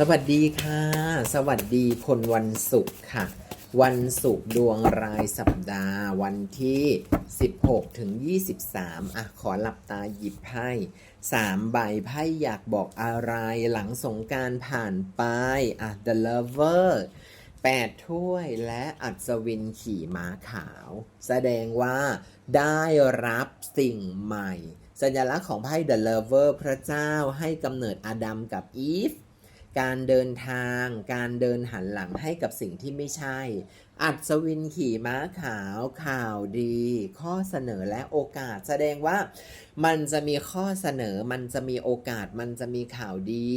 สวัสดีค่ะ สวัสดีคนวันศุกร์ค่ะ วันศุกร์ดวงรายสัปดาห์ วันที่ 16 ถึง 23 อะ ขอหลับตาหยิบไพ่สามใบไพ่อยากบอกอะไรหลังสงการผ่านไป อะ The Lover 8 ถ้วยและอัศวินขี่ม้าขาว แสดงว่าได้รับสิ่งใหม่ สัญลักษณ์ของไพ่ The Lover พระเจ้าให้กำเนิดอาดัมกับอีฟ การเดินทาง การเดินหันหลังให้กับสิ่งที่ไม่ใช่ อัศวินขี่ม้าขาวข่าวดี ข้อเสนอและโอกาสแสดงว่ามันจะมีข้อเสนอมันจะมีโอกาสมันจะมีข่าวดี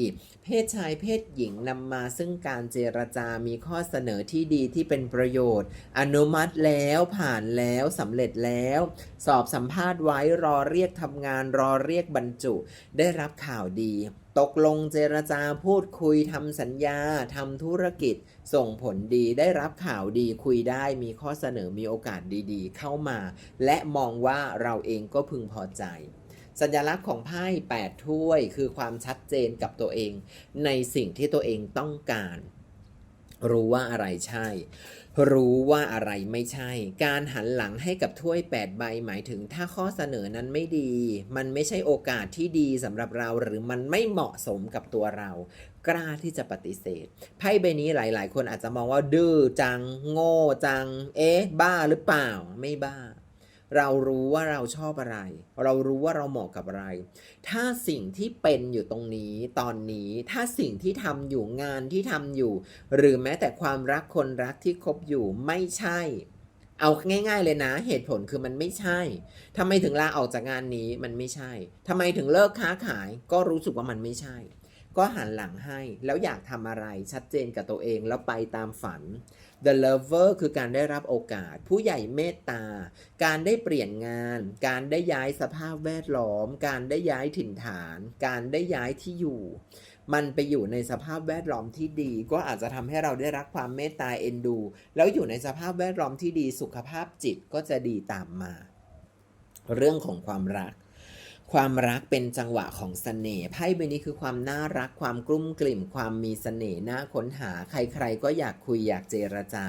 เพศชายเพศหญิงนำมาซึ่งการเจรจามีข้อเสนอที่ดีที่เป็นประโยชน์ อนุมัติแล้วผ่านแล้วสำเร็จแล้ว สอบสัมภาษณ์ไว้รอเรียกทำงานรอเรียกบรรจุ ได้รับข่าวดี ตกลงเจรจาพูดคุยทำสัญญาทำธุรกิจ ส่งผลดีได้รับข่าวดีคุยได้มีข้อเสนอมีโอกาสดีๆ เข้ามา และมองว่าเราเองก็พึงพอใจ สัญลักษณ์ของไพ่8ถ้วยคือความชัดเจนกับตัวเอง ในสิ่งที่ตัวเองต้องการ รู้ว่าอะไรใช่ รู้ว่าอะไรไม่ใช่ การหันหลังให้กับถ้วย 8 ใบหมายถึงถ้าข้อเสนอนั้นไม่ดี มันไม่ใช่โอกาสที่ดีสำหรับเราหรือมันไม่เหมาะสมกับตัวเรา กล้าที่จะปฏิเสธ ไพ่ใบนี้หลาย ๆ คนอาจจะมองว่าดื้อจัง โง่จัง เอ๊ะ บ้าหรือเปล่า ไม่บ้า เรารู้ว่าเราชอบอะไร เรารู้ว่าเราเหมาะกับอะไร ถ้าสิ่งที่เป็นอยู่ตรงนี้ตอนนี้ ถ้าสิ่งที่ทำอยู่งานที่ทำอยู่ หรือแม้แต่ความรักคนรักที่คบอยู่ไม่ใช่ เอาง่ายๆเลยนะ เหตุผลคือมันไม่ใช่ทำไมถึงลาออกจากงานนี้มันไม่ใช่ทำไมถึงเลิกค้าขาย ก็รู้สึกว่ามันไม่ใช่ ก็หันหลังให้ แล้วอยากทำอะไรชัดเจนกับตัวเองแล้วไปตามฝัน The Lover คือการได้รับโอกาส ผู้ใหญ่เมตตา การได้เปลี่ยนงาน การได้ย้ายสภาพแวดล้อม การได้ย้ายถิ่นฐาน การได้ย้ายที่อยู่ มันไปอยู่ในสภาพแวดล้อมที่ดี ก็อาจจะทำให้เราได้รับความเมตตาเอ็นดู แล้วอยู่ในสภาพแวดล้อมที่ดีสุขภาพจิตก็จะดีตามมา เรื่องของความรัก ความรักเป็นจังหวะของเสน่ห์ไพ่ใบนี้คือความน่ารักความกลุ้มกลิ่ม ความมีเสน่ห์น่าค้นหา ใครๆก็อยากคุยอยากเจรจา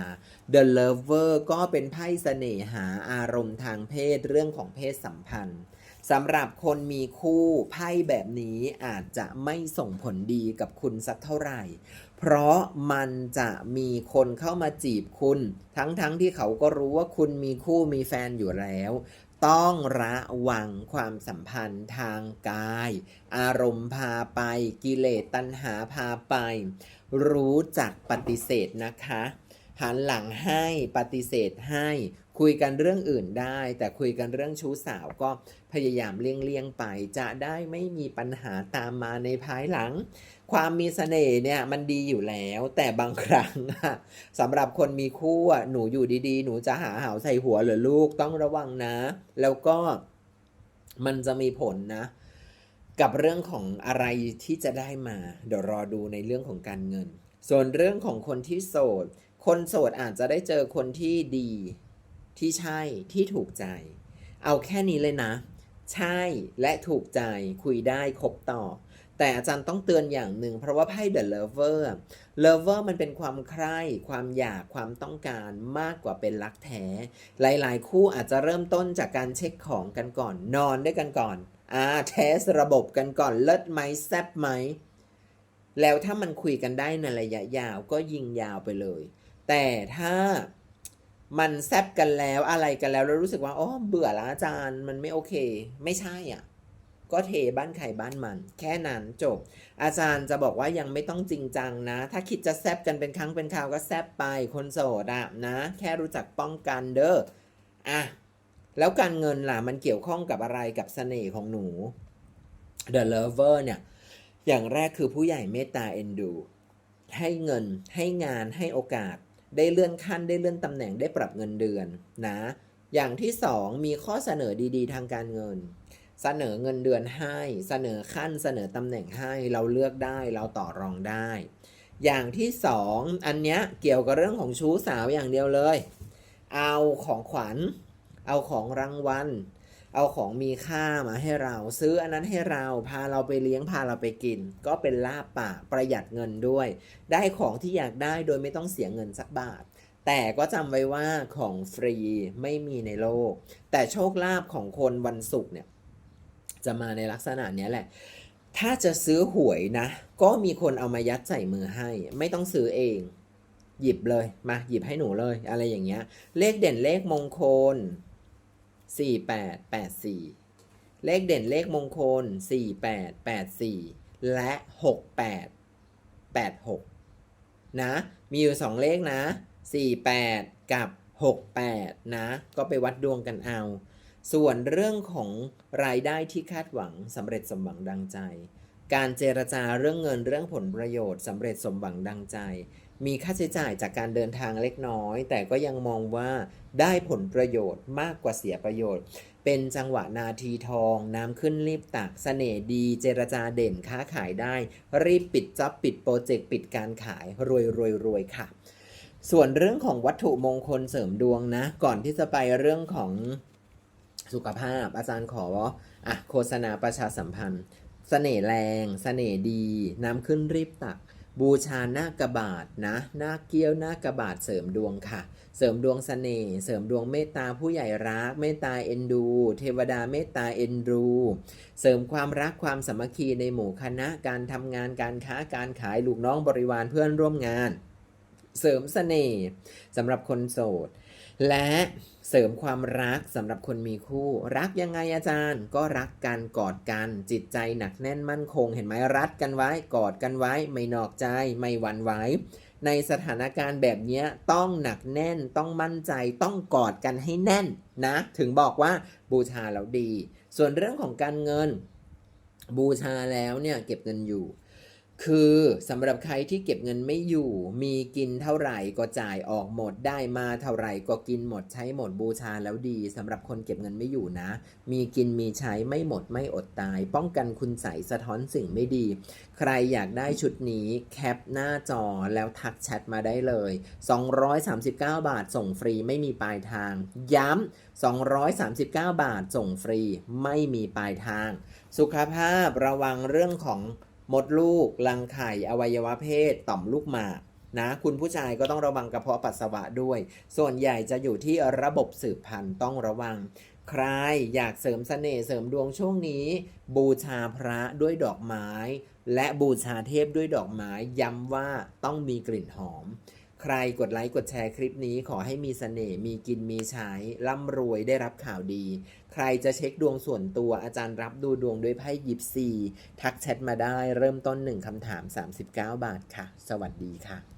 The Lover ก็เป็นไพ่เสน่หาอารมณ์ทางเพศเรื่องของเพศสัมพันธ์สำหรับคนมีคู่ไพ่แบบนี้อาจจะไม่ส่งผลดีกับคุณสักเท่าไหร่ เพราะมันจะมีคนเข้ามาจีบคุณ ทั้งๆทที่เขาก็รู้ว่าคุณมีคู่มีแฟนอยู่แล้ว ต้องระวังความสัมพันธ์ทางกาย อารมณ์พาไป กิเลสตัณหาพาไป รู้จักปฏิเสธนะคะ หันหลังให้ปฏิเสธให้ คุยกันเรื่องอื่นได้ แต่คุยกันเรื่องชู้สาวก็พยายามเลี่ยงๆไป จะได้ไม่มีปัญหาตามมาในภายหลัง ความมีเสน่ห์เนี่ยมันดีอยู่แล้ว แต่บางครั้งสำหรับคนมีคู่หนูอยู่ดีๆ หนูจะหาหาใส่หัวหรือลูกต้องระวังนะ แล้วก็มันจะมีผลนะกับเรื่องของอะไรที่จะได้มา เดี๋ยวรอดูในเรื่องของการเงิน ส่วนเรื่องของคนที่โสด คนโสดอาจจะได้เจอคนที่ดีที่ใช่ที่ถูกใจ เอาแค่นี้เลยนะ ใช่และถูกใจคุยได้คบต่อ แต่อาจารย์ต้องเตือนอย่างหนึ่ง เพราะว่าไพ่ The Lover Lover มันเป็นความใคร่ความอยากความต้องการมากกว่าเป็นรักแท้ หลายๆ คู่อาจจะเริ่มต้นจากการเช็คของกันก่อน นอนด้วยกันก่อนอ่าเทสระบบกันก่อนเลิศไหมแซบไหมแล้วถ้ามันคุยกันได้ในระยะยาวก็ยิงยาวไปเลย แต่ถ้ามันแซบกันแล้วอะไรกันแล้ว แล้วรู้สึกว่าอ๋อเบื่อละอาจารย์มันไม่โอเค ไม่ใช่อะ ก็เทบ้านใครบ้านมัน แค่นั้นจบ อาจารย์จะบอกว่ายังไม่ต้องจริงจังนะ ถ้าคิดจะแซบกันเป็นครั้งเป็นคราวก็แซบไปคนโสดอะนะ แค่รู้จักป้องกันเด้ออะแล้วการเงินล่ะมันเกี่ยวข้องกับอะไรกับเสน่ห์ของหนู The Lover เนี่ย อย่างแรกคือผู้ใหญ่เมตตาเอ็นดู ให้เงินให้งานให้โอกาส ได้เลื่อนขั้นได้เลื่อนตำแหน่งได้ปรับเงินเดือนนะอย่างที่สองมีข้อเสนอดีๆ ทางการเงิน เสนอเงินเดือนให้ เสนอขั้นเสนอตำแหน่งให้เราเลือกได้เราต่อรองได้ อย่างที่สองอันเนี้ยเกี่ยวกับเรื่องของชู้สาวอย่างเดียวเลย เอาของขวัญ เอาของรางวัล เอาของมีค่ามาให้เรา ซื้ออันนั้นให้เราพาเราไปเลี้ยงพาเราไปกิน ก็เป็นลาบปากประหยัดเงินด้วย ได้ของที่อยากได้โดยไม่ต้องเสียเงินสักบาท แต่ก็จำไว้ว่าของฟรีไม่มีในโลก แต่โชคลาภของคนวันศุกร์เนี่ยจะมาในลักษณะนี้แหละ ถ้าจะซื้อหวยนะ ก็มีคนเอามายัดใส่มือให้ ไม่ต้องซื้อเองหยิบเลยมาหยิบให้หนูเลยอะไรอย่างเงี้ย เลขเด่นเลขมงคล 4884 เลขเด่นเลขมงคล 4884 และ 6886 นะ มีอยู่ 2 เลขนะ 48 กับ 68 นะ ก็ไปวัดดวงกันเอา ส่วนเรื่องของรายได้ที่คาดหวังสำเร็จสมหวังดังใจ การเจรจาเรื่องเงินเรื่องผลประโยชน์สำเร็จสมหวังดังใจ มีค่าใช้จ่ายจากการเดินทางเล็กน้อย แต่ก็ยังมองว่าได้ผลประโยชน์มากกว่าเสียประโยชน์ เป็นจังหวะนาทีทอง น้ำขึ้นรีบตักเสน่ห์ดี เจรจาเด่นค้าขายได้ รีบปิดจ็อบปิดโปรเจกต์ปิดการขายรวยรวยรวยค่ะ ส่วนเรื่องของวัตถุมงคลเสริมดวงนะ ก่อนที่จะไปเรื่องของสุขภาพ อาจารย์ขออะโฆษณาประชาสัมพันธ์เสน่ห์แรงเสน่ห์ดี น้ำขึ้นรีบตัก บูชาหน้ากระบาดนะ หน้าเกี้ยวหน้ากระบาดเสริมดวงค่ะ เสริมดวงเสน่ห์เสริมดวงเมตตาผู้ใหญ่รักเมตตาเอ็นดู เทวดาเมตตาเอ็นดู เสริมความรักความสามัคคีในหมู่คณะการทำงานการค้าการขายลูกน้องบริวารเพื่อนร่วมงาน เสริมเสน่ห์สำหรับคนโสด และเสริมความรักสำหรับคนมีคู่ รักยังไงอาจารย์ ก็รักกันกอดกัน จิตใจหนักแน่นมั่นคง เห็นไหมรัดกันไว้กอดกันไว้ ไม่นอกใจไม่หวั่นไหวในสถานการณ์แบบนี้ต้องหนักแน่นต้องมั่นใจต้องกอดกันให้แน่นนะ ถึงบอกว่าบูชาแล้วดี ส่วนเรื่องของการเงิน บูชาแล้วเนี่ยเก็บเงินอยู่ คือสำหรับใครที่เก็บเงินไม่อยู่ มีกินเท่าไหร่ก็จ่ายออกหมดได้มาเท่าไหร่ก็กินหมดใช้หมดบูชาแล้วดีสำหรับคนเก็บเงินไม่อยู่นะ มีกินมีใช้ไม่หมดไม่อดตาย ป้องกันคุณใสสะท้อนสิ่งไม่ดี ใครอยากได้ชุดนี้แคปหน้าจอแล้วทักแชทมาได้เลย 239 บาทส่งฟรีไม่มีปลายทาง ย้ำ239 บาทส่งฟรีไม่มีปลายทาง สุขภาพระวังเรื่องของ มดลูก รังไข่ อวัยวะเพศ ต่อมลูกหมากนะคุณผู้ชายก็ต้องระวังกระเพาะปัสสาวะด้วย ส่วนใหญ่จะอยู่ที่ระบบสืบพันธุ์ต้องระวัง ใครอยากเสริมเสน่ห์เสริมดวงช่วงนี้ บูชาพระด้วยดอกไม้ และบูชาเทพด้วยดอกไม้ย้ำว่าต้องมีกลิ่นหอม ใครกดไลค์กดแชร์คลิปนี้ขอให้มีเสน่ห์มีกินมีใช้ร่ำรวยได้รับข่าวดี ใครจะเช็คดวงส่วนตัวอาจารย์รับดูดวงด้วยไพ่ยิปซีทักแชทมาได้เริ่มต้น 1คำถาม 39 บาทค่ะ สวัสดีค่ะ